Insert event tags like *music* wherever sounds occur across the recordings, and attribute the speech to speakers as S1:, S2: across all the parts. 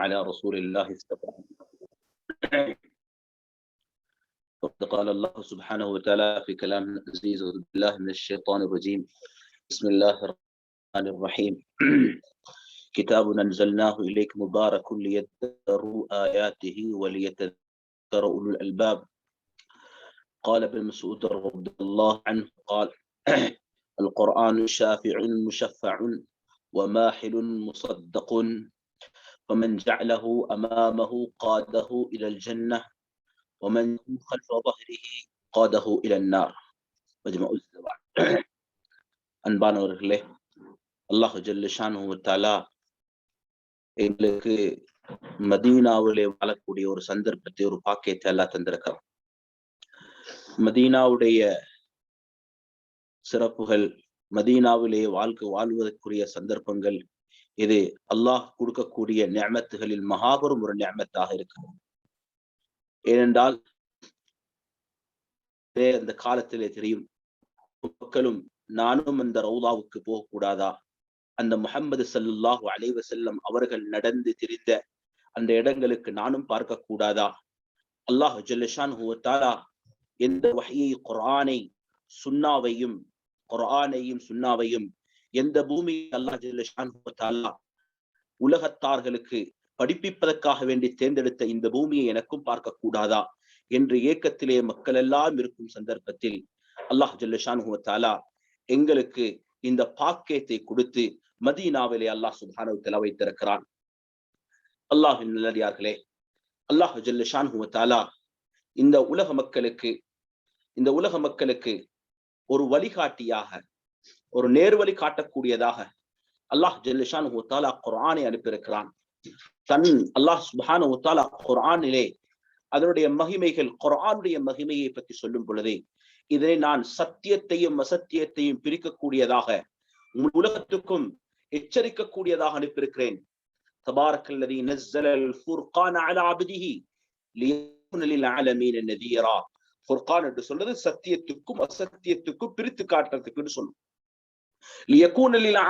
S1: على رسول الله استقام وقد قال الله سبحانه وتعالى في كلام عزيز بالله من الشيطان الرجيم. بسم الله الرحمن الرحيم. كتاب أنزلناه إليك مبارك ليدروا آياته وليتذكر أولو الألباب. قال ابن مسعود رضي الله عنه قال *clears throat* القرآن شافع مشفع وماحل مصدق. فمن جعله أمامه قاده إلى الجنة ومن خلف ظهره قاده إلى النار مجمع الزواج அன்பானவர்களே அல்லாஹ் ஜல்லிஷான் தாலா எங்களுக்கு மதீனாவிலே வாழக்கூடிய ஒரு சந்தர்ப்பத்தை ஒரு பாக்கியத்தை எல்லாம் தந்திருக்கிறோம் மதீனாவுடைய சிறப்புகள் மதீனாவிலே வாழ்க்கை வாழ்வதற்குரிய சந்தர்ப்பங்கள் இது அல்லாஹ் கொடுக்கக்கூடிய நியமத்துகளில் மகாபெரும் ஒரு நியமத்தாக இருக்கிறது. ஏனென்றால் அந்த காலத்திலே தெரியும் மக்களும் நானும் அந்த ரவுதாவுக்கு போகக்கூடாதா? அந்த முகமது சல்லுல்லாஹு அலைவ செல்லம் அவர்கள் நடந்து திரிந்த அந்த இடங்களுக்கு நானும் பார்க்க கூடாதா அல்லாஹ் ஜல்லஷான் தாலா எந்த வகையை குரானை சுன்னாவையும் குரானையும் சுன்னாவையும் எந்த பூமி அல்லாஹ் ஜல்லஷான் உலகத்தார்களுக்கு படிப்பிப்பதற்காக வேண்டி தேர்ந்தெடுத்த இந்த பூமியை எனக்கும் பார்க்க கூடாதா என்று ஏக்கத்திலே மக்கள் எல்லாம் இருக்கும் சந்தர்ப்பத்தில் அல்லாஹ் ஜல்லஷான் தாலா எங்களுக்கு இந்த பாக்கியத்தை கொடுத்து மதீனாவிலே அல்லாஹ் சுபானு வைத்திருக்கிறான். அல்லாஹின் நல்லடியார்களே அல்லாஹ் ஜல்லஷான் தாலா இந்த உலக மக்களுக்கு இந்த உலக மக்களுக்கு ஒரு வழிகாட்டியாக ஒரு நேர்வழி காட்டக்கூடியதாக அல்லாஹ் ஜல்லிஷான் தாலா குரானை அனுப்பியிருக்கிறான். தன் அல்லாஹ் சுபானு தாலா குரானிலே அதனுடைய மகிமைகள் குரானுடைய மகிமையை பற்றி சொல்லும் பொழுது இதனை நான் சத்தியத்தையும் அசத்தியத்தையும் பிரிக்கக்கூடியதாக உலகத்துக்கும் எச்சரிக்கக்கூடியதாக அனுப்பியிருக்கிறேன். தபாரக்கல்லதி நஸ்ஸலல் ஃபுர்கான அலா அப்திஹி லியகுன லில் ஆலமீன நதீரா. ஃபுர்கான் என்று சொல்றது சத்தியத்துக்கும் அசத்தியத்துக்கும் பிரித்து காட்டுறதுக்குன்னு சொல்லும்.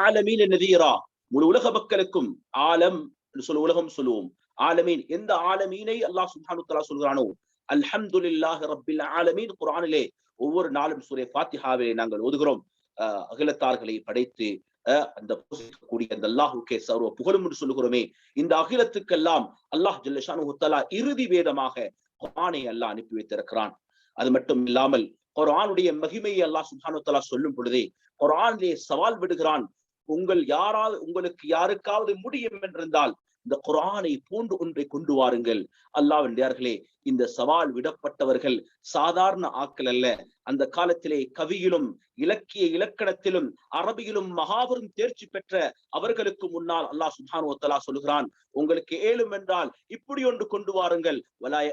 S1: ஆலமீன நதீரா முழு உலக மக்களுக்கும் ஆலம் சொல்ல உலகம் சொல்லுவோம். ஆலமீன் எந்த ஆலமீனை அல்லாஹ் சுப்ஹானஹு தஆலா சொல்கிறானோ அல்ஹம்துலில்லாஹி ரப்பில் ஆலமீன். குரானிலே ஒவ்வொரு நாளும் சூரிய பாத்திஹாவை நாங்கள் ஓதுகிறோம். அகிலத்தார்களை படைத்து அந்த கூடிய அந்த அல்லாஹுக்கே சர்வ புகழும் என்று சொல்லுகிறோமே. இந்த அகிலத்துக்கெல்லாம் அல்லாஹ் ஜல்லஷானு தலா இறுதி வேதமாக குரானை அல்லாஹ் அனுப்பி வைத்திருக்கிறான். அது மட்டும் இல்லாமல் குரானுடைய மகிமையை அல்லாஹ் சுல்ஹானு தலா சொல்லும் பொழுதே குரானிலே சவால் விடுகிறான். உங்கள் யாராவது உங்களுக்கு யாருக்காவது முடியும் என்றிருந்தால் இந்த குரானை போன்று ஒன்றை கொண்டு வாருங்கள். அல்லாவின்றார்களே இந்த சவால் விடப்பட்டவர்கள் சாதாரண ஆக்கள் அல்ல. அந்த காலத்திலே கவியிலும் இலக்கிய இலக்கணத்திலும் அரபியிலும் மகாபெரும் தேர்ச்சி பெற்ற அவர்களுக்கு முன்னால் அல்லாஹ் சுபானு தலா சொல்லுகிறான் உங்களுக்கு ஏழும் என்றால் இப்படி ஒன்று கொண்டு வாருங்கள். வலாய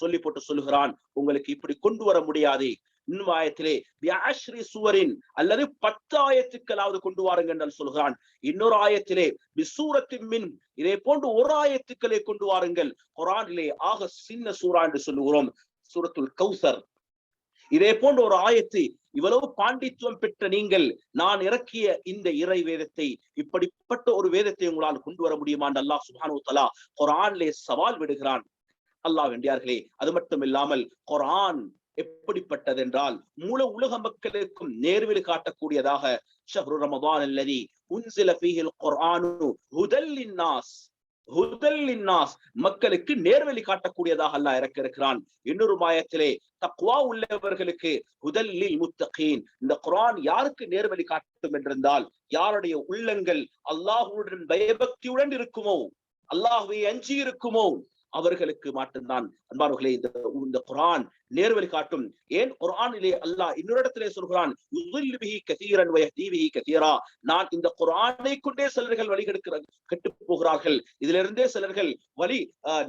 S1: சொல்லி போட்டு சொல்லுகிறான் உங்களுக்கு இப்படி கொண்டு வர முடியாது. இன்னும் ஆயத்திலே வியாஸ்ரீ சுவரின் அல்லது பத்து ஆயத்துக்களாவது கொண்டு வாருங்க என்று சொல்கிறான். இன்னொரு ஆயத்திலே விசூரத்தின் மின் இதே போன்று ஒரு ஆயத்துக்களை கொண்டு வாருங்கள். குரானிலே ஆக சின்ன சூரா என்று சொல்லுகிறோம் சூரத்துல் கௌசர். இதே போன்ற ஒரு ஆயத்து இவ்வளவு பாண்டித்துவம் பெற்ற நீங்கள் நான் இறக்கிய இந்த இறை வேதத்தை இப்படிப்பட்ட ஒரு வேதத்தை உங்களால் கொண்டு வர முடியுமா? அல்லாஹ் சுபானு தலா குரானிலே சவால் விடுகிறான். அல்லாஹ் வேண்டியார்களே அது மட்டும் இல்லாமல் குரான் எப்படிப்பட்டது என்றால் மூல உலக மக்களுக்கும் நேர்வில் காட்டக்கூடியதாக ஷஹ்ரு ரமதான் அல்லதி உன்சில ஃபீஹில் குர்ஆனு ஹுதல் லின்னாஸ் மக்களுக்கு நேர்வழி காட்டக்கூடியதாக அல்லாஹ் இறக்க இருக்கிறான் இன்னொரு மாயத்திலே தக்குவா உள்ளவர்களுக்கு ஹுதல்லில் முத்தகீன் இந்த குரான் யாருக்கு நேர்வழி காட்டும் என்றிருந்தால் யாருடைய உள்ளங்கள் அல்லாஹுடன் பயபக்தியுடன் இருக்குமோ அல்லாஹுவை அஞ்சி இருக்குமோ அவர்களுக்கு மட்டும்தான். அன்பார்களே இந்த இந்த குரான் நேர்வழி காட்டும். ஏன்? குரானிலே அல்லாஹ் இன்னொரு சொல்கிறான் நான் இந்த குரானை கொண்டே சிலர்கள் வழிகெடுக்கிற கெட்டு போகிறார்கள். இதிலிருந்தே சிலர்கள் வழி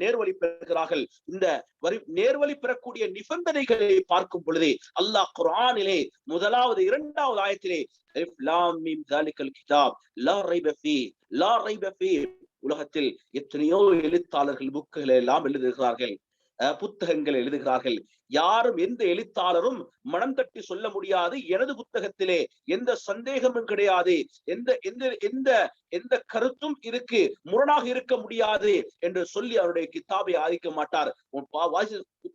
S1: நேர்வழி பெறுகிறார்கள். இந்த வரி நேர்வழி பெறக்கூடிய நிபந்தனைகளை பார்க்கும் பொழுதே அல்லாஹ் குரானிலே முதலாவது இரண்டாவது ஆயத்திலே கிதாப் லா ரைப ஃபீ லா ரைப ஃபீ உலகத்தில் எத்தனையோ எழுத்தாளர்கள் புக்குகளை எல்லாம் எழுதுகிறார்கள். புத்தகங்கள் எழுதுகிறார்கள். யாரும் எந்த எழுத்தாளரும் மனம் தட்டி சொல்ல முடியாது. எனது புத்தகத்திலே எந்த சந்தேகமும் கிடையாது. எந்த எந்த எந்த எந்த கருத்தும் இருக்கு. முரணாக இருக்க முடியாது என்று சொல்லி அவருடைய கித்தாபை ஆதிக்க மாட்டார்.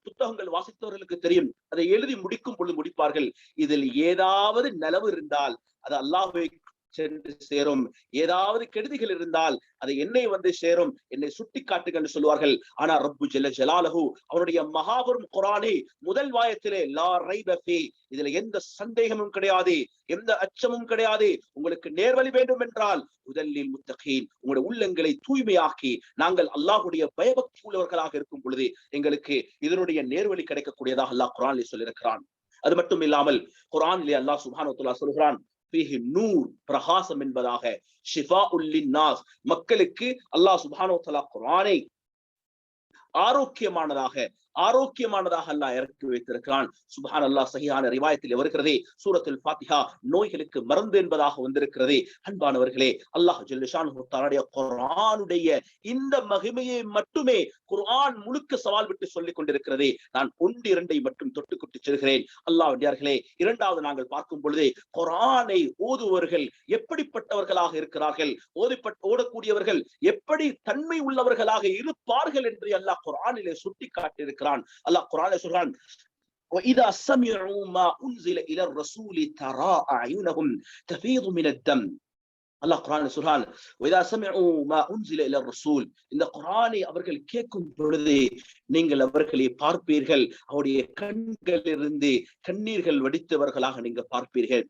S1: புத்தகங்கள் வாசித்தவர்களுக்கு தெரியும். அதை எழுதி முடிக்கும் பொழுது முடிப்பார்கள். இதில் ஏதாவது நலவு இருந்தால் அது அல்லாஹுவை சென்று சேரும். ஏதாவது கெடுதிகள் இருந்தால் அதை என்னை வந்து சேரும். என்னை சுட்டி காட்டுங்க என்று சொல்லுவார்கள். ஆனா ரப்பு ஜெல ஜலாலஹு அவனுடைய மகாபெரும் குரானே முதல் வாயத்திலே லா ரைபி இதுல எந்த சந்தேகமும் கிடையாது. எந்த அச்சமும் கிடையாது. உங்களுக்கு நேர்வழி வேண்டும் என்றால் முதலில் முத்தகீன் உங்களுடைய உள்ளங்களை தூய்மையாக்கி நாங்கள் அல்லாஹுடைய பயபக்தி உள்ளவர்களாக இருக்கும் பொழுது எங்களுக்கு இதனுடைய நேர்வழி கிடைக்கக்கூடியதாக அல்லாஹ் குரான் சொல்லியிருக்கிறான். அது மட்டும் இல்லாமல் குரானிலே அல்லாஹ் சுபானுல்லா சொல்கிறான் நூர் பிரகாசம் என்பதாக ஷிஃபா உல்லின் நாஸ் மக்களுக்கு அல்லாஹ் சுபானோ தலா குரானை ஆரோக்கியமானதாக ஆரோக்கியமானதாக அல்லாஹ் இறக்கி வைத்திருக்கிறான். சுபான் அல்லாஹ் சகியான ரிவாயத்தில் வருகிறதே சூரத்தில் பாத்திஹா நோய்களுக்கு மருந்து என்பதாக வந்திருக்கிறதே. அன்பானவர்களே அல்லாஹ் தன்னுடைய குரானுடைய இந்த மகிமையை மட்டுமே குரான் முழுக்க சவால் விட்டு சொல்லிக் கொண்டிருக்கிறது. நான் ஒன்று இரண்டை மட்டும் தொட்டுக்கொட்டு செல்கிறேன். அல்லாஹ் வண்டியார்களே இரண்டாவது நாங்கள் பார்க்கும் பொழுது குரானை ஓதுவர்கள் எப்படிப்பட்டவர்களாக இருக்கிறார்கள்? ஓதிப்பட் ஓடக்கூடியவர்கள் எப்படி தன்மை உள்ளவர்களாக இருப்பார்கள் என்று அல்லாஹ் குரானிலே சுட்டி காட்டியிருக்கிறார் இருக்கிறான் அல்லாஹ் குரானை சொல்றான் وإذا سمعوا ما أنزل إلى الرسول ترى أعينهم تفيض من الدم அல்லாஹ் குரான் சொல்றான் இதா சமிஉ மா உன்சில இல ரசூல் இந்த குரானை அவர்கள் கேட்கும் பொழுது நீங்கள் அவர்களை பார்ப்பீர்கள் அவருடைய கண்களிலிருந்து கண்ணீர்கள் வடித்தவர்களாக நீங்க பார்ப்பீர்கள்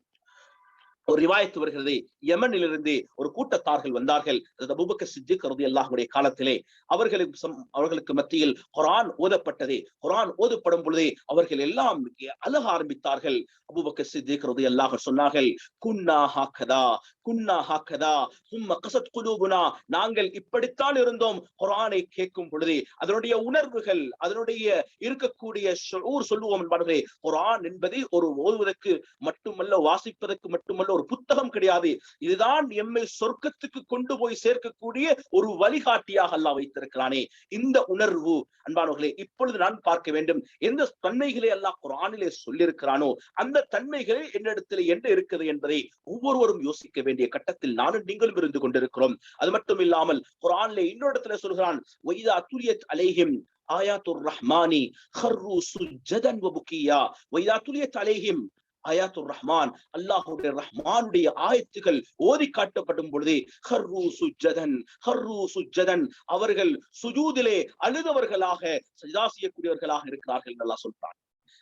S1: ஒரு ரிவாயத்து வருகிறது. யமனிலிருந்து ஒரு கூட்டத்தார்கள் வந்தார்கள். அபுபக்க சித்திக் ரதி அல்லாஹுடைய காலத்திலே அவர்களுக்கு அவர்களுக்கு மத்தியில் குரான் ஓதப்பட்டதே. குரான் ஓதப்படும் பொழுது அவர்கள் எல்லாம் அழக ஆரம்பித்தார்கள். அபுபக்க சித்திக் ரதி அல்லாஹ் சொன்னார்கள் குன்னா ஹாக்கதா குன்னா ஹாக்கதா சும்ம கசத் குலூபுனா. நாங்கள் இப்படித்தான் இருந்தோம் குரானை கேட்கும் பொழுது. அதனுடைய உணர்வுகள் அதனுடைய இருக்கக்கூடிய ஊர் சொல்லுவோம் என்பார்களே குரான் என்பது ஒரு ஓதுவதற்கு மட்டுமல்ல வாசிப்பதற்கு மட்டுமல்ல ஒரு புத்தகம் கிடையாது. இதுதான் எம்மை சொர்க்கத்துக்கு கொண்டு போய் சேர்க்கக்கூடிய ஒரு வழிகாட்டியாக அல்லாஹ் வைத்திருக்கிறானே. இந்த உணர்வு அன்பானவர்களே இப்பொழுது நான் பார்க்க வேண்டும் எந்த தன்மைகளை அல்லாஹ் குரானிலே சொல்லியிருக்கிறானோ அந்த தன்மைகள் என்னிடத்தில் என்ன இருக்குது என்பதை ஒவ்வொருவரும் யோசிக்க வேண்டிய கட்டத்தில் நானும் நீங்களும் இருந்து கொண்டிருக்கிறோம். அது மட்டும் இல்லாமல் குரான்ல இன்னொரு இடத்துல சொல்கிறான் வைதா துரியத் அலேஹிம் ஆயாத்துர் ரஹ்மானி ஹர்ரு சுஜதன் வபுக்கியா வைதா துரியத் அலேஹிம் அயாத்துர் ரஹ்மான். அல்லாஹுடைய ரஹ்மானுடைய ஆயத்துகள் ஓதி காட்டப்படும் பொழுது ஹர்ரு சுஜதன் ஹர்ரு சுஜதன் அவர்கள் சுஜூதிலே அழுதவர்களாக சஜிதா செய்யக்கூடியவர்களாக இருக்கிறார்கள் நல்லா சொல்றான்.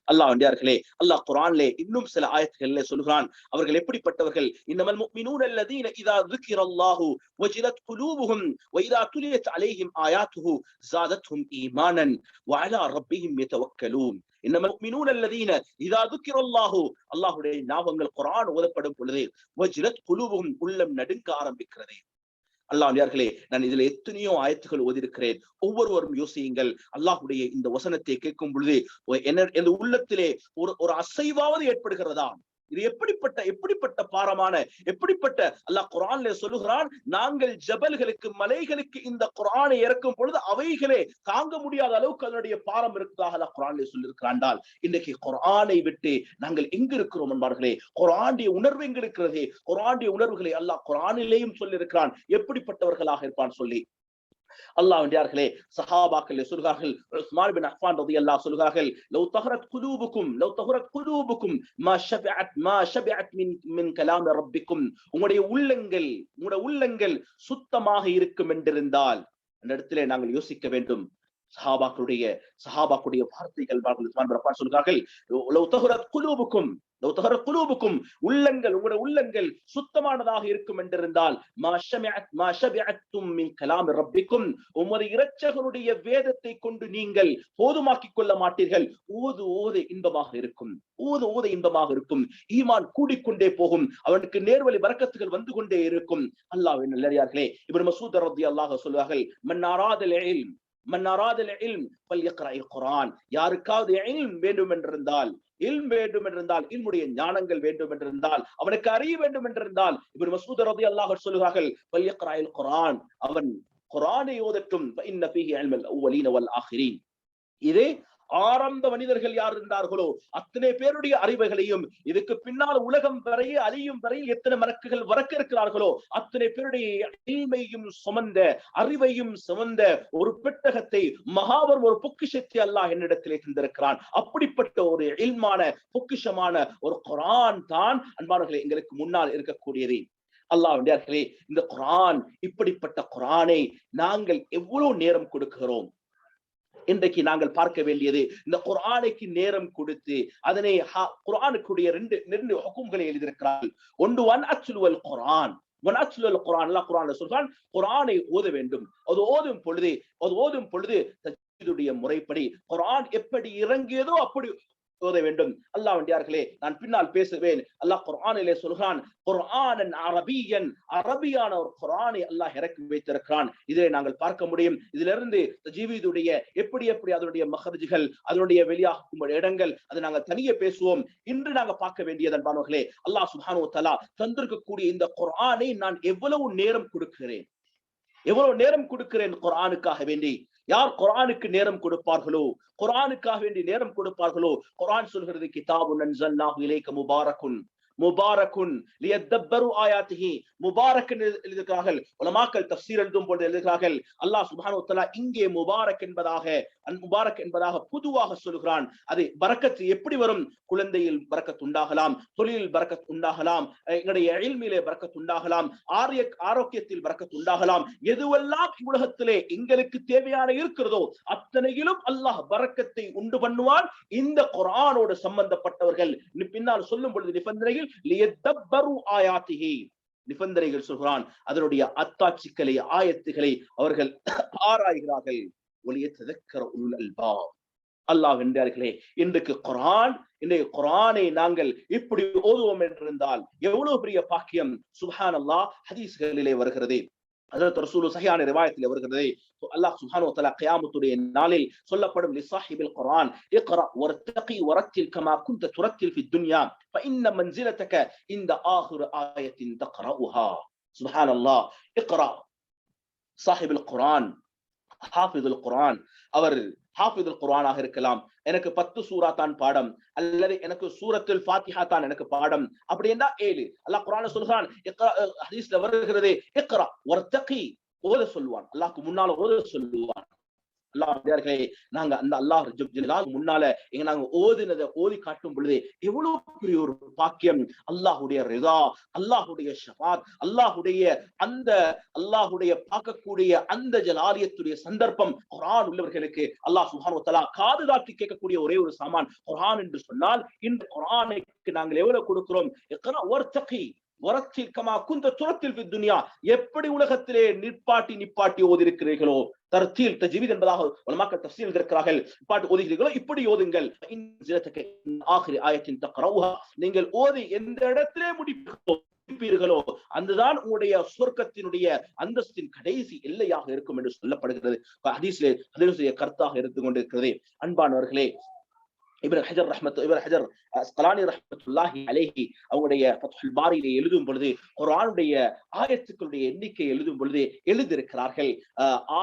S1: அல்லாஹ் வண்டியார்களே அல்லாஹ் குரான்லே இன்னும் சில ஆயத்துகளிலே சொல்கிறான் அவர்கள் எப்படிப்பட்டவர்கள் இன்னமல் முஃமினூன அல்லதீன இதா ذكرallahu وجلت قلوبهم واذا تليت عليهم اياته زادتهم ايمانا وعلى ربهم يتوكلون இன்னமல் முஃமினூன அல்லதீன இதா ذكرallahu அல்லாஹ்வுடைய ஞாபகங்கள் குர்ஆன் ஓதப்படும் பொழுது வஜ்லத் குலூபுஹும் உள்ளம் நடுங்க ஆரம்பிக்கிறது அல்லாஹ்யார்களே நான் இதுல எத்தனையோ ஆயத்துகள் ஓதிருக்கிறேன் ஒவ்வொருவரும் யோசியுங்கள். அல்லாஹுடைய இந்த வசனத்தை கேட்கும் பொழுது என்ன உள்ளத்திலே ஒரு ஒரு அசைவாவது ஏற்படுகிறதா இது எப்படிப்பட்ட எப்படிப்பட்ட பாரமான எப்படிப்பட்ட அல்லாஹ் குரான்ல சொல்லுகிறான் நாங்கள் ஜபல்களுக்கு மலைகளுக்கு இந்த குரானை இறக்கும் பொழுது அவைகளே தாங்க முடியாத அளவுக்கு அதனுடைய பாரம் இருக்கிறதாக அல்லாஹ் குரான்ல சொல்லியிருக்கிறாண்டால் இன்னைக்கு குரானை விட்டு நாங்கள் எங்க இருக்கிறோம் என்பார்களே? குரானுடைய உணர்வு எங்க இருக்கிறதே? குரானுடைய உணர்வுகளை அல்லாஹ் குரானிலேயும் சொல்லியிருக்கிறான். எப்படிப்பட்டவர்களாக இருப்பான் சொல்லி. அல்லாஹ் வேண்டியார்களே சஹாபாக்கள் சொல்கிறார்கள் உஸ்மான் பின் அஃபான் ரலியல்லாஹு சொல்கிறார்கள் லவ் தஹரத் குலூபுக்கும் லவ் தஹரத் குலூபுக்கும் மா ஷபிஅத் மா ஷபிஅத் மின் மின் கலாம் ரப்பிக்கும் உங்களுடைய உள்ளங்கள் உங்களுடைய உள்ளங்கள் சுத்தமாக இருக்கும் என்றிருந்தால் அந்த இடத்திலே நாங்கள் யோசிக்க வேண்டும். சஹாபாக்களுடைய சஹாபாக்களுடைய வார்த்தைகள் சொல்கிறார்கள் குலூபுக்கும் உள்ளங்கள் உங்களுடைய உள்ளங்கள் சுத்தமானதாக இருக்கும் என்றிருந்தால் ரப்பிக்கும் உமது இரட்சகனுடைய வேதத்தை கொண்டு நீங்கள் போதுமாக்கிக் கொள்ள மாட்டீர்கள். ஓது ஓது இன்பமாக இருக்கும். ஓது ஓது இன்பமாக இருக்கும். ஈமான் கூடிக்கொண்டே போகும். அவனுக்கு நேர்வழி வரக்கத்துகள் வந்து கொண்டே இருக்கும். அல்லாஹ் நல்லே இவர் மசூத் ரத்தி அல்லாஹ் சொல்வார்கள் மன்னாராதல் மன் குரான் யாருக்காவது வேண்டும் என்றிருந்தால் இல்ம் வேண்டும் என்றிருந்தால் இல்முடைய ஞானங்கள் வேண்டும் என்றிருந்தால் அவனுக்கு அறிய வேண்டும் என்றிருந்தால் இவர் மசூத் ரதி அல்லாஹ் சொல்லுகிறார்கள் பல்யக்ராயில் குரான் அவன் குரானை ஓதட்டும் இதே ஆரம்ப மனிதர்கள் யார் இருந்தார்களோ அத்தனை பேருடைய அறிவைகளையும் இதுக்கு பின்னால் உலகம் வரையே அழியும் வரையில் எத்தனை மலக்குகள் வரக்க இருக்கிறார்களோ அத்தனை பேருடைய இல்மையும் சுமந்த அறிவையும் சுமந்த ஒரு பெட்டகத்தை மகாவர் ஒரு பொக்கிஷத்தை அல்லாஹ் என்னிடத்திலே தந்திருக்கிறான். அப்படிப்பட்ட ஒரு இல்மான பொக்கிஷமான ஒரு குரான் தான் அன்பானவர்களே எங்களுக்கு முன்னால் இருக்கக்கூடியது. அல்லாஹ் வண்டியார்களே இந்த குரான் இப்படிப்பட்ட குரானை நாங்கள் எவ்வளவு நேரம் கொடுக்கிறோம்? இன்றைக்கு நாங்கள் பார்க்க வேண்டியது இந்த குரானுக்கு நேரம் கொடுத்து அதனை குரானுக்குடைய ரெண்டு ரெண்டு ஹுக்கும்களை எழுதியிருக்கிறார்கள். ஒன்று ஒன் அச்சுலுவல் குரான் வனாச்சுல் குரான் எல்லாம் குரான் சொல்றான் குரானை ஓத வேண்டும். அது ஓதும் பொழுது அது ஓதும் பொழுது முறைப்படி குரான் எப்படி இறங்கியதோ அப்படி ஓத வேண்டும். அல்லாஹ் வண்டியார்களே நான் பின்னால் பேசுவேன். அல்லாஹ் குர்ஆனிலே சொல்கிறான் குர்ஆனன் அரபியன். அரபியான ஒரு குரானை அல்லாஹ் இறக்கி வைத்திருக்கிறான். இதை நாங்கள் பார்க்க முடியும். இதிலிருந்து ஜீவிதுடைய எப்படி எப்படி அதனுடைய மகர்ஜிகள் அதனுடைய வெளியாகும் இடங்கள் அதை நாங்கள் தனியே பேசுவோம். இன்று நாங்கள் பார்க்க வேண்டியது அன்பானவர்களே அல்லாஹ் சுஹானு தலா தந்திருக்கக்கூடிய இந்த குரானை நான் எவ்வளவு நேரம் கொடுக்கிறேன்? எவ்வளவு நேரம் கொடுக்கிறேன் குரானுக்காக வேண்டி? யார் குரானுக்கு நேரம் கொடுப்பார்களோ? குரானுக்காக வேண்டி நேரம் கொடுப்பார்களோ? குரான் சொல்கிறது கிதாபு நன்சல்லாஹு இலைக்க முபாரக்குன் முபாரக்குன் லியத்தப்பரு ஆயாத்திஹி. முபாரக் எழுதுகிறார்கள் உலமாக்கள் தப்சீர் எழுதும் போது எழுதுகிறார்கள் அல்லாஹ் சுபானு தலா இங்கே முபாரக் என்பதாக முபாரக் என்பதாக பொதுவாக சொல்கிறான் அது பறக்கத்து எப்படி வரும்? குழந்தையில் பறக்கத்து உண்டாகலாம் தொழிலில் பறக்கத்து உண்டாகலாம் எங்களுடைய எழில்மையிலே பறக்கத்து உண்டாகலாம் ஆரிய ஆரோக்கியத்தில் பறக்கத்து உண்டாகலாம். எதுவெல்லாம் உலகத்திலே எங்களுக்கு தேவையான இருக்கிறதோ அத்தனையிலும் அல்லாஹ் பறக்கத்தை உண்டு பண்ணுவான். இந்த குரானோடு சம்பந்தப்பட்டவர்கள். பின்னால் சொல்லும் பொழுது நிபந்தனையில் ஆயாத்திகி நிபந்தனைகள் சொல்கிறான் அதனுடைய அத்தாட்சிகளை ஆயத்துகளை அவர்கள் ஆராய்கிறார்கள். ஒளிய ததக்கர உள் அல்பா அல்லாஹ் என்றார்களே இன்றைக்கு குரான் இன்றைய குரானை நாங்கள் இப்படி ஓதுவோம் என்றிருந்தால் எவ்வளவு பெரிய பாக்கியம்? சுஹான் அல்லாஹ் ஹதீஸ்களிலே வருகிறது. حضرت رسول صحيح عن رواية اللي ورد الله سبحانه وتعالى قيام طري النالل صلى قدم لصاحب القرآن. اقرأ وارتقي ورتل كما كنت ترتل في الدنيا فإن منزلتك عند آخر آية تقرأها. سبحان الله. اقرأ صاحب القرآن. ஹாஃபிதுல் குரான் அவர் ஹாஃபிதுல் குரானாக இருக்கலாம். எனக்கு பத்து சூரா தான் பாடம். அல்லது எனக்கு சூரத்தில் ஃபாத்திஹா தான் எனக்கு பாடம். அப்படின்னா ஏழு. அல்லாஹ் குரான சொல்கிறான் ஹதீஸ்ல வருகிறதே ஒரு ஒர்த்தகி ஓத சொல்லுவான். அல்லாஹ்க்கு முன்னால ஓத சொல்லுவான். அல்லாஹே நாங்க அந்த அல்லாஹ் முன்னால எங்க நாங்க ஓதினதை ஓதி காட்டும் பொழுது எவ்வளவு பெரிய ஒரு பாக்கியம் அல்லாஹுடைய ரிதா அல்லாஹுடைய ஷபாத் அல்லாஹுடைய அந்த அல்லாஹுடைய பார்க்கக்கூடிய அந்த ஜலாலியத்துடைய சந்தர்ப்பம் குரான் உள்ளவர்களுக்கு அல்லாஹ் சுஹான் தலா காது காட்டி கேட்கக்கூடிய ஒரே ஒரு சாமான் குரான் என்று சொன்னால் இந்த குரானுக்கு நாங்கள் எவ்வளவு கொடுக்கிறோம்? ஒரு தகி வரத்தில் குந்த துரத்தில் துனியா எப்படி உலகத்திலே நிற்பாட்டி நிப்பாட்டி ஓதிருக்கிறீர்களோ தர்த்தீல் தஜ்வீத் என்பதாக உலமாக்கள் தஃசீல் இருக்கிறார்கள் பாட்டு ஓதுகிறீர்களோ? இப்படி ஓதுங்கள். ஆகிரி ஆயத்தின் தக்ரவுஹா. நீங்கள் ஓதி எந்த இடத்திலே முடிப்பீர்களோ அதுதான் உங்களுடைய சொர்க்கத்தினுடைய அந்தஸ்தின் கடைசி எல்லையாக இருக்கும் என்று சொல்லப்படுகிறது. ஹதீஸ்லே கருத்தாக இருந்து கொண்டிருக்கிறது. அன்பானவர்களே இப்ரன் ஹஜர் ரஹமத் இப்ரன் ஹஜர் அஸ்கலானி ரஹமத்துல்லாஹி அலேஹி அவங்களுடைய பத்துல் பாரியில எழுதும் பொழுது குர்ஆனுடைய ஆயத்துக்களுடைய எண்ணிக்கை எழுதும் பொழுது எழுதியிருக்கிறார்கள்.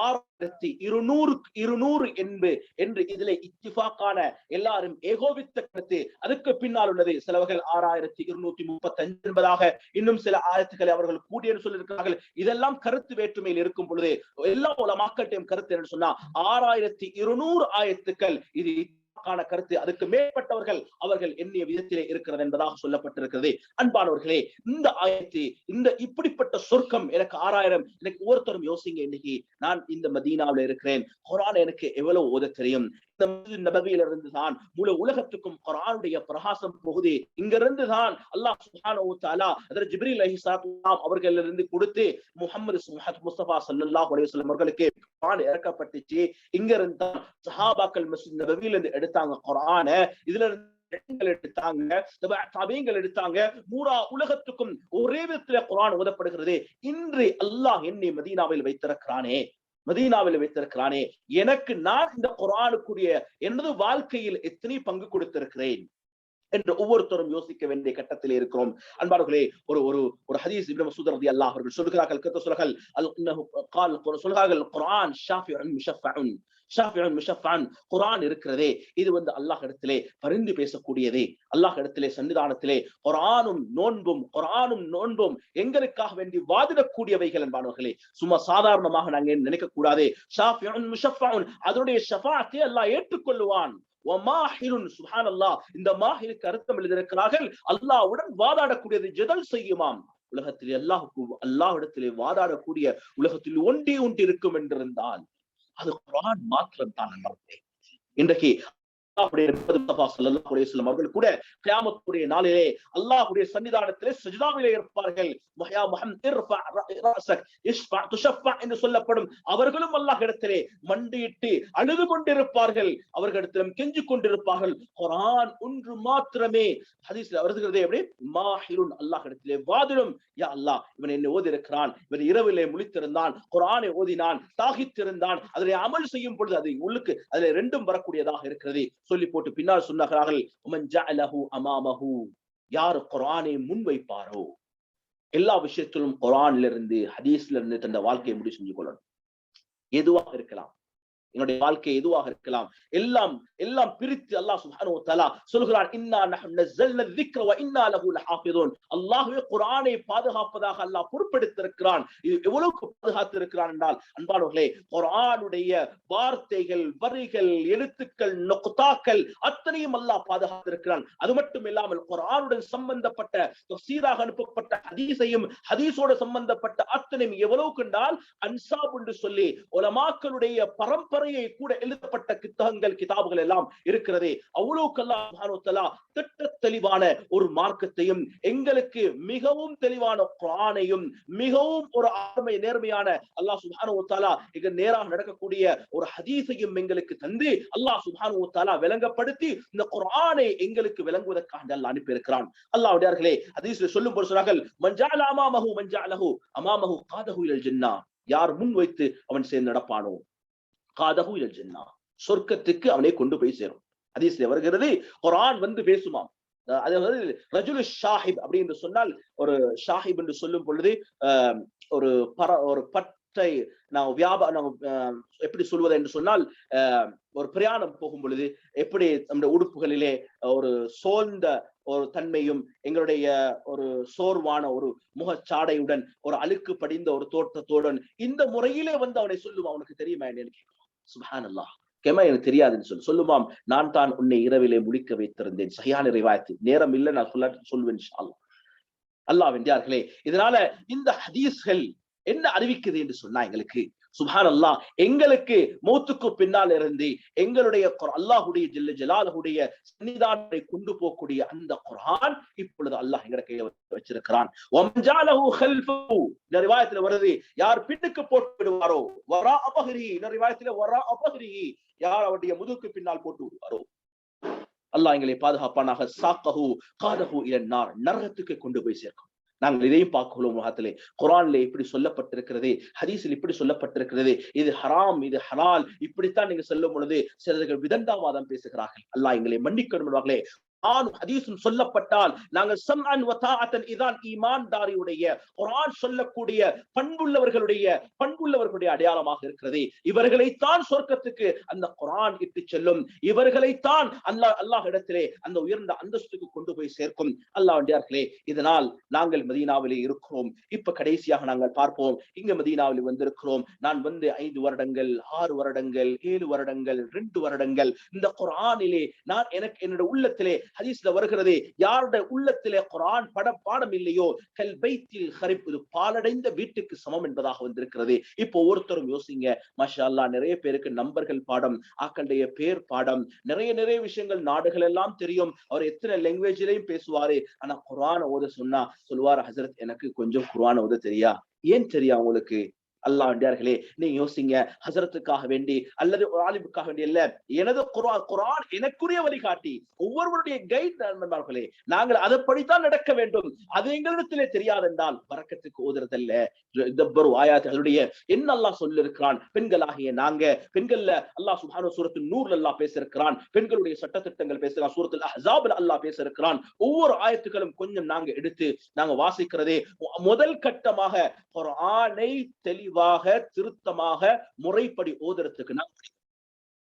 S1: ஆயிரத்தி இருநூறு இருநூறு என்பது என்று இதுல இத்திஃபாக்கான எல்லாரும் ஏகோபித்த கருத்து. அதுக்கு பின்னால் உள்ளது சிலவர்கள் ஆறாயிரத்தி இருநூத்தி முப்பத்தி அஞ்சு என்பதாக இன்னும் சில ஆயத்துக்களை அவர்கள் கூடிய சொல்லியிருக்கிறார்கள். இதெல்லாம் கருத்து வேற்றுமையில் இருக்கும் பொழுது எல்லா உலமாக்கட்டையும் கருத்து என்று சொன்னா ஆறாயிரத்தி இருநூறு ஆயத்துக்கள் இது கான கருத்து அதுக்கு மேற்பட்டவர்கள் அவர்கள் எண்ணிய விதத்திலே இருக்கிறது என்பதாக சொல்லப்பட்டிருக்கிறது. அன்பானவர்களே இந்த ஆயத்து இந்த இப்படிப்பட்ட சொர்க்கம் எனக்கு ஆறாயிரம் எனக்கு ஒவ்வொருத்தரும் யோசிங்க இன்னைக்கு நான் இந்த மதீனாவில் இருக்கிறேன். குரான் எனக்கு எவ்வளவு ஓத தெரியும்? இந்த தான் முழு உலகத்துக்கும் குரானுடைய பிரகாசம் போகுது. இங்கிருந்து தான் அல்லாஹ் சுஹானு தாலா அதில் ஜிப்ரீல் அலி சலாம் அவர்கள் இருந்து கொடுத்து முகமது முஸ்தபா சல்லாஹ் அலையம் அவர்களுக்கு குரான் இறக்கப்பட்டுச்சு. இங்க இருந்து தான் சஹாபாக்கள் மசித் நபவியில எடுத்தாங்க குரான. இதுல இருந்து எடுத்தாங்க தபீங்கள் எடுத்தாங்க. மூரா உலகத்துக்கும் ஒரே விதத்துல குரான் ஓதப்படுகிறது. இன்று அல்லாஹ் என்னை மதீனாவில் வைத்திருக்கிறானே. மதீனாவில் வைத்திருக்கிறானே. எனக்கு நான் இந்த குரானுக்குரிய எனது வாழ்க்கையில் எத்தனை பங்கு கொடுத்திருக்கிறேன் என்று ஒவ்வொருத்தரும் யோசிக்க வேண்டிய கட்டத்தில் இருக்கிறோம். அன்பார்களே ஒரு ஒரு ஒரு ஹதீஸ் இப்னு மசூத் ரதி அல்லாஹ் அவர்கள் சொல்கிறார்கள் கத்த சொல்கள் அல் இன்னஹு கால் சொல்கிறார்கள் குர்ஆன் ஷாஃபியுன் ஷாஃபிஉன் முஷஃபஅன் இருக்கிறதே. இது வந்து அல்லாஹ் இடத்திலே பரிந்து பேசக்கூடியதே. அல்லாஹ் இடத்திலே சன்னிதானத்திலே குரானும் நோன்பும் குரானும் நோன்பும் எங்களுக்காக வேண்டி வாதிடக்கூடியவைகள் என்பானவர்களே. சும்மா சாதாரணமாக நாங்க நினைக்க கூடாதே அதனுடைய ஷஃபாத்தை அல்லாஹ் ஏற்றுக்கொள்ளுவான். இந்த மாஹிருக்கு அர்த்தம் எழுதியிருக்கிறார்கள். அல்லாவுடன் வாதாடக்கூடியது ஜெதல் செய்யுமாம். உலகத்தில் அல்லாஹ் அல்லாஹ் இடத்திலே வாதாடக்கூடிய உலகத்தில் ஒன்றே ஒன்று இருக்கும் என்றிருந்தால் அது குரான் மாத்திரம் தான் நம்புறேன் இன்றைக்கு அவர்கள் கூட கியாமத்துடைய நாளிலே அல்லாஹுடைய சன்னிதானத்திலே சஜிதாவிலே இருப்பார்கள். என்று சொல்லப்படும் அவர்களும் அல்லாஹ் இடத்திலே மண்டியிட்டு அழுது கொண்டிருப்பார்கள். அவர்களிடத்திலும் கெஞ்சு கொண்டிருப்பார்கள். குரான் ஒன்று மாத்திரமே. ஹதீஸ்ல வருகிறதே எப்படி? மாஹிருன் அல்லாஹ் இடத்திலே வாதிடும். யா அல்லாஹ் இவன் என்னை ஓதி இருக்கிறான் இவன் இரவிலே முழித்திருந்தான். குரானை ஓதினான். தாகித்திருந்தான். அதிலே அமல் செய்யும் பொழுது அது உள்ளுக்கு அதுல ரெண்டும் வரக்கூடியதாக இருக்கிறது. சொல்லி போட்டு பின்னால் சொன்னார்கள் அமாமஹு. யார் குரானை முன்வைப்பாரோ எல்லா விஷயத்திலும் குரான்ல இருந்து ஹதீஸ்ல இருந்து தந்த வாழ்க்கையை முடிவு செஞ்சு கொள்ளணும். எதுவாக இருக்கலாம். என்னுடைய வாழ்க்கை எதுவாக இருக்கலாம். எல்லாம் எல்லாம் பிரித்து அல்லாஹ் சுப்ஹானஹு வ சொல்கிறான் இன்னா இன்னா லஹு லஹாஃபிதூன். அல்லாஹ்வே குர்ஆனை பாதுகாப்பதாக அல்லாஹ் பொறுப்பெடுத்திருக்கிறான் இது எவ்வளவுக்கு பாதுகாத்து இருக்கிறான் என்றால் அன்பானவர்களே குர்ஆனுடைய வார்த்தைகள் வரிகள் எழுத்துக்கள் நுக்தாக்கள் அத்தனையும் அல்லாஹ் பாதுகாத்திருக்கிறான். அது மட்டும் இல்லாமல் குர்ஆனுடன் சம்பந்தப்பட்ட தஃசீராக அனுப்பப்பட்ட ஹதீஸையும் ஹதீஸோடு சம்பந்தப்பட்ட அத்தனையும் எவ்வளவுக்கு என்றால் அன்சாப் என்று சொல்லி உலமாக்களுடைய பரம்பரை பரம்பரையை கூட எழுதப்பட்ட கித்தகங்கள் கிதாபுகள் எல்லாம் இருக்கிறதே. அவ்வளவுக்கெல்லாம் திட்ட தெளிவான ஒரு மார்க்கத்தையும் எங்களுக்கு மிகவும் தெளிவான குரானையும் மிகவும் ஒரு ஆண்மை நேர்மையான அல்லாஹ் சுபானு தாலா இங்க நேராக நடக்கக்கூடிய ஒரு ஹதீஸையும் எங்களுக்கு தந்து அல்லாஹ் சுபானு தாலா விளங்கப்படுத்தி இந்த குரானை எங்களுக்கு விளங்குவதற்காக அல்லாஹ் அனுப்பியிருக்கிறான். அல்லாஹ்டையார்களே ஹதீஸ்ல சொல்லும் போது சொன்னார்கள் மஞ்சால அமாமஹு மஞ்சாலஹு அமாமஹு காதஹு இல் ஜின்னா. யார் முன் வைத்து அவன் சேர்ந்து நடப்பானோ? காதகு இல் ஜென்னா. சொர்க்கத்துக்கு அவனை கொண்டு போய் சேரும். ஹதீஸ்ல வருகிறது குரான் வந்து பேசுமாம். அதாவது ரஜுலு ஷாஹிப் அப்படி என்று சொன்னால் ஒரு ஷாஹிப் என்று சொல்லும் பொழுது ஒரு பர ஒரு பட்டை நான் வியாபார எப்படி சொல்வது என்று சொன்னால் ஒரு பிரயாணம் போகும் பொழுது எப்படி நம்முடைய உடுப்புகளிலே ஒரு சோர்ந்த ஒரு தன்மையும் எங்களுடைய ஒரு சோர்வான ஒரு முகச்சாடையுடன் ஒரு அழுக்கு படிந்த ஒரு தோட்டத்துடன் இந்த முறையிலே வந்து அவனை சொல்லுவான் அவனுக்கு தெரியுமா என்ன சுபான் அல்லாஹ் கெமா எனக்கு தெரியாதுன்னு சொல்லு. சொல்லுமாம் நான் தான் உன்னை இரவிலே முடிக்க வைத்திருந்தேன். சரியான ரிவாயத்து. நேரம் இல்லை நான் சொல்ல சொல்வேன் அல்லாஹ் வென்றார்களே. இதனால இந்த ஹதீஸ்கள் என்ன அறிவிக்குது என்று சொன்னா எங்களுக்கு சுபான் அல்லாஹ் எங்களுக்கு மௌத்துக்கு பின்னால் இருந்து எங்களுடைய அல்லாஹுடைய ஜில்ல ஜலாலுடைய சன்னிதானத்தை கொண்டு போகக்கூடிய அந்த குரான் இப்பொழுது அல்லாஹ் எங்களை கையில வச்சிருக்கிறான். நிறைவாயத்துல வருது யார் பின்னுக்கு போட்டு விடுவாரோ வரா அபகிரி நிறைவாயத்துல வரா அபகிரி யார் அவருடைய முதுக்கு பின்னால் போட்டு விடுவாரோ அல்லாஹ் எங்களை பாதுகாப்பானாக சாக்கஹு காதஹு இலன்னார் நரகத்துக்கு கொண்டு போய் சேர்க்கும். நாங்கள் இதையும் பார்க்கிறோம் முகத்திலே. குரான்ல இப்படி சொல்லப்பட்டிருக்கிறது ஹதீஸில் இப்படி சொல்லப்பட்டிருக்கிறது. இது ஹராம் இது ஹலால். இப்படித்தான் நீங்க சொல்லும் பொழுது சிலர்கள் விதண்டாவாதம் பேசுகிறார்கள். அல்லாஹ் எங்களை மன்னிக்கணும் குரான் ஹதீஸும் சொல்லப்பட்டால் நாங்கள் சம்அன் வதாஅத்தன் இதான் ஈமான்தாரியுடைய குரான் சொல்லக்கூடிய பண்புள்ளவர்களுடைய பண்புள்ளவர்களுடைய அடையாளமாக இருக்கிறது. இவர்களைத்தான் சொர்க்கத்துக்கு அந்த குரான் இட்டு செல்லும். இவர்களைத்தான் அல்லாஹ் அல்லாஹ் இடத்திலே அந்த உயர்ந்த அந்தஸ்துக்கு கொண்டு போய் சேர்க்கும். அல்லாஹ் வண்டியார்களே இதனால் நாங்கள் மதீனாவிலே இருக்கிறோம். இப்ப கடைசியாக நாங்கள் பார்ப்போம். இங்க மதீனாவில் வந்திருக்கிறோம். நான் வந்து ஐந்து வருடங்கள் ஆறு வருடங்கள் ஏழு வருடங்கள் ரெண்டு வருடங்கள் இந்த குரானிலே நான் எனக்கு என்னோட உள்ளத்திலே ஹதீஸ்ல வருகிறது யாருடைய உள்ளத்திலே குரான் பட பாடம் இல்லையோ கல் பைத்தில் ஹரிப் இது பாலடைந்த வீட்டுக்கு சமம் என்பதாக வந்திருக்கிறது. இப்போ ஒருத்தரும் யோசிங்க மஷா அல்லா நிறைய பேருக்கு நம்பர்கள் பாடம் ஆக்களுடைய பேர் பாடம் நிறைய நிறைய விஷயங்கள் நாடுகள் எல்லாம் தெரியும். அவர் எத்தனை லாங்குவேஜ்லயும் பேசுவாரு. ஆனா குரான் ஓத சொன்னா சொல்லுவார் ஹசரத் எனக்கு கொஞ்சம் குரான் ஓத தெரியா? ஏன் தெரியா உங்களுக்கு? அல்லாஹ் வேண்டியார்களே நீங்க யோசிங்க. ஹசரத்துக்காக வேண்டி அல்லது ஆலிமுக்காக வேண்டி இல்ல எனது குரான் குரான் எனக்குரிய வழிகாட்டி ஒவ்வொருவருடைய கைட் நண்பர்களே நாங்கள் அதைப்படித்தான் நடக்க வேண்டும். அது எங்களிடத்திலே தெரியாதென்றால் வரக்கத்துக்கு ஓதுறதல்ல. இதப்பரு ஆயாத்துகளுடைய என்ன அல்லாஹ் சொல்லிருக்கிறான்? பெண்களாகிய நாங்க பெண்கள்ல அல்லாஹ் சுபானு சூரத்தில் நூறுல அல்லாஹ் பேசிருக்கிறான் பெண்களுடைய சட்டத்திட்டங்கள் பேசுகிறான். சூரத்தில் அஹாபில் அல்லாஹ் பேசிருக்கிறான் ஒவ்வொரு ஆயத்துக்களும் கொஞ்சம் நாங்க எடுத்து நாங்க வாசிக்கிறதே முதல் கட்டமாக ஒரு ஆணை தெளிவாக திருத்தமாக முறைப்படி ஓதுறதுக்கு நாம்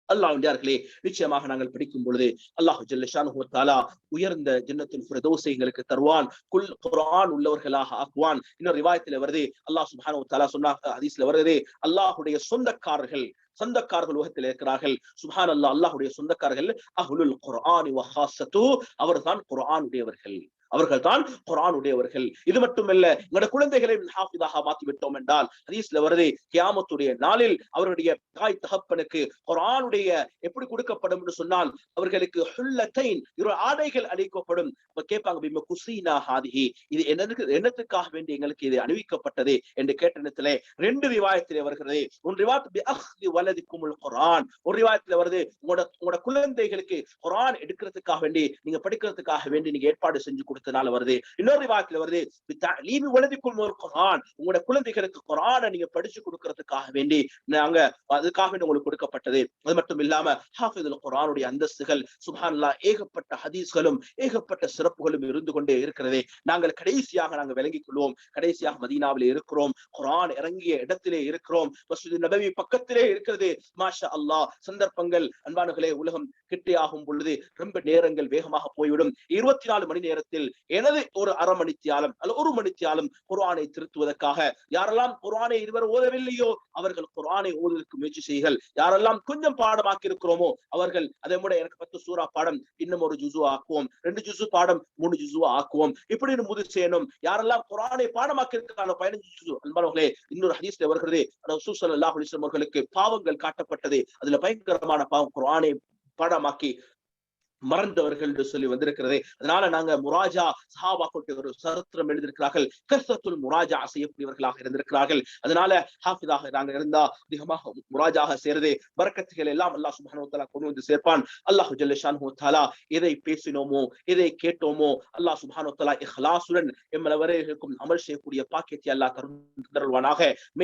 S1: அல்லாஹ்வியார்களே நிச்சயமாக நாங்கள் படிக்கும் பொழுது அல்லாஹு ஜல்லஷானு தாலா உயர்ந்த ஜன்னத்தின் ஃபிரதோஸை எங்களுக்கு தருவான். குல் குரான் உள்ளவர்களாக ஆக்குவான். இன்னொரு ரிவாயத்துல வருது அல்லாஹ் சுப்ஹானஹு வ தஆலா ஹதீஸ்ல வருது அல்லாஹுடைய சொந்தக்காரர்கள் சொந்தக்காரர்கள் உலகத்தில் இருக்கிறார்கள். சுப்ஹான் அல்லா அல்லாஹுடைய சொந்தக்காரர்கள் அஹுலுல் குர்ஆனி வ ஹாஸத்து அவர்தான் குர்ஆனுடையவர்கள். அவர்கள் தான் குரான் உடையவர்கள் இது மட்டுமல்ல எங்களோட குழந்தைகளை ஹாஃபிதாக மாத்தி விட்டோம் என்றால் ஹதீஸ்ல வருது கியாமத்துடைய நாளில் அவருடைய தாய் தகப்பனுக்கு குரானுடைய எப்படி கொடுக்கப்படும் என்று சொன்னால் அவர்களுக்கு ஹுல்லத்தைன் இரு ஆடைகள் அளிக்கப்படும் கேட்பாங்க பிம்ம குசீனா ஹாதிஹி இது என்னதுக்கு என்னத்துக்காக வேண்டி எங்களுக்கு இது அணிவிக்கப்பட்டது என்று கேட்ட இடத்துல ரெண்டு ரிவாயத்திலே வருகிறது. ஒரு ரிவாத் பி அஹ்தி வலதிக்குமுல் குரான். ஒரு ரிவாயத்துல வருது உங்களோட உங்களோட குழந்தைகளுக்கு குரான் எடுக்கிறதுக்காக வேண்டி நீங்க படிக்கிறதுக்காக வேண்டி நீங்க ஏற்பாடு செஞ்சு கொடுத்தனால வருது. இன்னொரு ரிவாயத்துல வருது லீபி வலதிக்குள் ஒரு குரான் உங்களோட குழந்தைகளுக்கு குரானை நீங்க படிச்சு கொடுக்கறதுக்காக வேண்டி நாங்க அதுக்காக வேண்டி உங்களுக்கு கொடுக்கப்பட்டது. அது மட்டும் இல்லாம ஹாஃபிதுல் குரானுடைய அந்தஸ்துகள் சுபான்லா ஏகப்பட்ட ஹதீஸ்களும் ஏகப்பட்ட சிறப்புகளும் இருந்து கொண்டே இருக்கிறது. நாங்கள் கடைசியாக நாங்கள் விளங்கிக் கொள்வோம். கடைசியாக மதீனாவில் இருக்கிறோம். குரான் இறங்கிய இடத்திலே இருக்கிறோம். மசூதி நபவி பக்கத்திலே இருக்கிறது. மாஷா அல்லாஹ் சந்தர்ப்பங்கள் அன்பானுகளே உலகம் கிட்டே ஆகும் பொழுது ரொம்ப நேரங்கள் வேகமாக போய்விடும். இருபத்தி நாலு மணி நேரத்தில் நேரத்தில் எனது ஒரு அரை மணி தியாலம் அல்ல ஒரு மணி தியாலம் குரானை திருத்துவதற்காக. யாரெல்லாம் குரானை இதுவரை ஓதவில்லையோ அவர்கள் குரானை ஓதுவதற்கு முயற்சி செய்யுங்கள். யாரெல்லாம் கொஞ்சம் பாடமாக்கி இருக்கிறோமோ அவர்கள் அதே கூட எனக்கு பத்து சூறா பாடம் இன்னும் ஒரு ஜுசு ஆக்குவோம். ரெண்டு ஜுசு பாடம் மூணு ஜுசுவா ஆக்குவோம். இப்படி முது செய்யணும். யாரெல்லாம் குரானை பாடமாக்கி இருக்கிறாங்க பதினஞ்சு ஜுசு அன்பானவர்களே இன்னொரு ஹதீஸ்ல வருகிறது. ரசூசல் அல்லாஹ் அவர்களுக்கு பாவங்கள் காட்டப்பட்டது. அதுல பயங்கரமான பாவம் குரானை பாடமாக்கி மறந்தவர்கள் என்று சொல்லி வந்திருக்கிறதே. அதனால நாங்க முராஜா சஹாபா கொண்டு ஒரு சரித்திரம் எழுதியிருக்கிறார்கள். கர்சத்துல் முராஜா செய்யக்கூடியவர்களாக இருந்திருக்கிறார்கள். அதனால ஹாஃபிதாக நாங்க இருந்தா அதிகமாக முராஜாக சேருது பரக்கத்துகள் எல்லாம் அல்லாஹ் சுப்ஹானஹு வ கொண்டு வந்து சேர்ப்பான். அல்லாஹு ஜல்லஷான் தஆலா எதை பேசினோமோ எதை கேட்டோமோ அல்லாஹ் சுப்ஹானஹு வ இஹ்லாசுடன் எம்மளவரே இருக்கும் அமல் செய்யக்கூடிய பாக்கியத்தை அல்லாஹ் தருவானாக